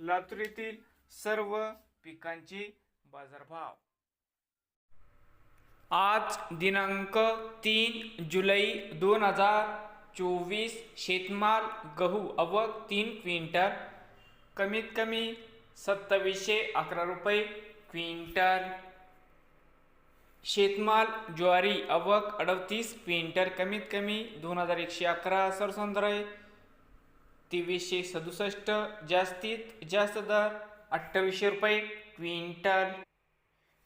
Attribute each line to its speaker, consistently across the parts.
Speaker 1: लातूर येथील सर्व पिकांचे बाजारभाव. आज दिनांक तीन जुलै दोन हजार चोवीस शेतमाल गहू अवक तीन क्विंटल कमीत कमी सत्तावीसशे अकरा रुपये क्विंटल. शेतमाल ज्वारी अवक अडतीस क्विंटल कमीत कमी दोन हजार एकशे अकरा सरसंद्रय तेवीसशे सदुसष्ट जास्तीत जास्त दर अठ्ठावीसशे रुपये क्विंटल.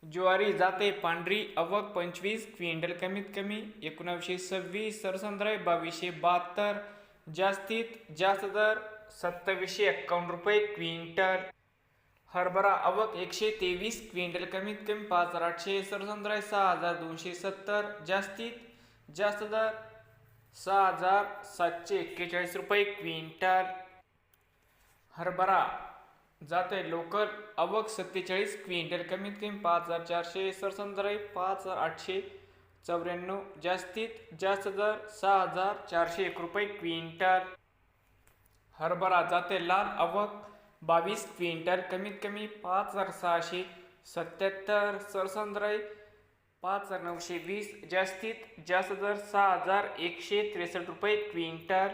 Speaker 1: ज्वारी जाते पांढरी अवक पंचवीस क्विंटल कमीत कमी एकोणावीसशे सव्वीस सरसंद्रय बावीसशे बहात्तर जास्तीत जास्त दर सत्तावीसशे एक्कावन्न रुपये क्विंटल. हरभरा आवक एकशे तेवीस क्विंटल कमीत कमी पाच हजार आठशे सरसंद्राय सहा हजार दोनशे सत्तर जास्तीत जास्त दर सहा हजार सातशे एक्केचाळीस रुपये क्विंटल. हरभरा जाते लोकल आवक सत्तेचाळीस क्विंटल कमीत कमी पाच हजार चारशे सरसंद्राय पाच हजार आठशे चौऱ्याण्णव जास्तीत जास्त दर सहा हजार चारशे एक रुपये क्विंटल. हरभरा जाते लाल आवक बावीस क्विंटल कमीत कमी पाच हजार सहाशे सत्याहत्तर सरसंद्राई पाच हज़ार नऊशे वीस जास्तीत जास्त दर सहा हज़ार एकशे त्रेसष्ट रुपये क्विंटल.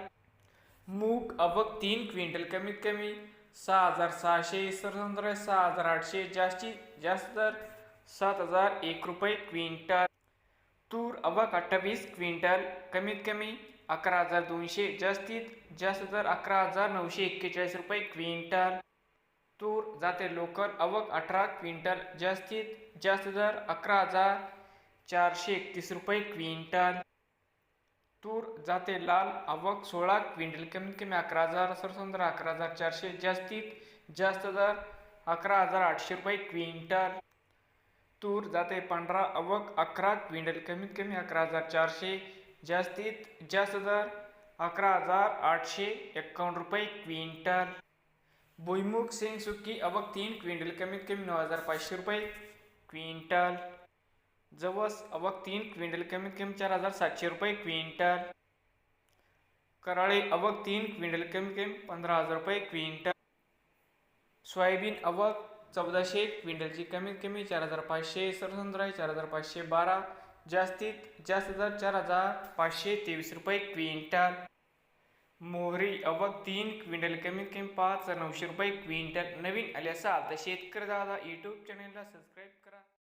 Speaker 1: मूग अवक तीन क्विंटल कमीत कमी सहा हज़ार सहाशे सरसंद्राई सहा हज़ार आठशे, जास्तीत जास्त दर सात हज़ार एक रुपये क्विंटल. तूर अवक अठ्ठावीस क्विंटल कमीत कमी अकरा हज़ार दोनशे, जास्तीत जास्त दर अकरा हज़ार नऊशे एक्केचाळीस रुपये क्विंटल. तूर जाते लोकल अवक अठरा क्विंटल, जास्तीत जास्त दर अकरा हज़ार चारशे एकतीस रुपये क्विंटल. तूर जाते लाल अवक सोळा क्विंटल कमीत कमी अकरा हजार सरसंद्र अकरा हजार चारशे जास्तीत जास्त दर अकरा हजार आठशे रुपये क्विंटल. तूर जाते पांढरा अवक अकरा क्विंटल कमीत कमी अकरा हजार चारशे जास्तीत जास्त दर अकरा हजार आठशे एक्कावन्न रुपये क्विंटल. भुईमुग शेंग सुकी अवक तीन क्विंटल कमीत कमी नऊ हजार पाचशे रुपये क्विंटल. जवस अवक तीन क्विंटल कमीत कमी चार हजार सातशे रुपये क्विंटल. कराळे अवक तीन क्विंटल कमीत कमी पंधरा हजार रुपये क्विंटल. सोयाबीन अवक चौदाशे क्विंटलची कमीत कमी चार हजार पाचशे. सरसंद्राय चार हजार पाचशे बारा. जास्तीत जास्त दर चार हजार पाचशे तेवीस रुपये क्विंटल. मोहरी अवक तीन क्विंटल कमीत कमी पाच हजार नऊशे रुपये क्विंटल. नवीन आले असाल तर शेतकरी दादा यूट्यूब चॅनेलला सबस्क्राईब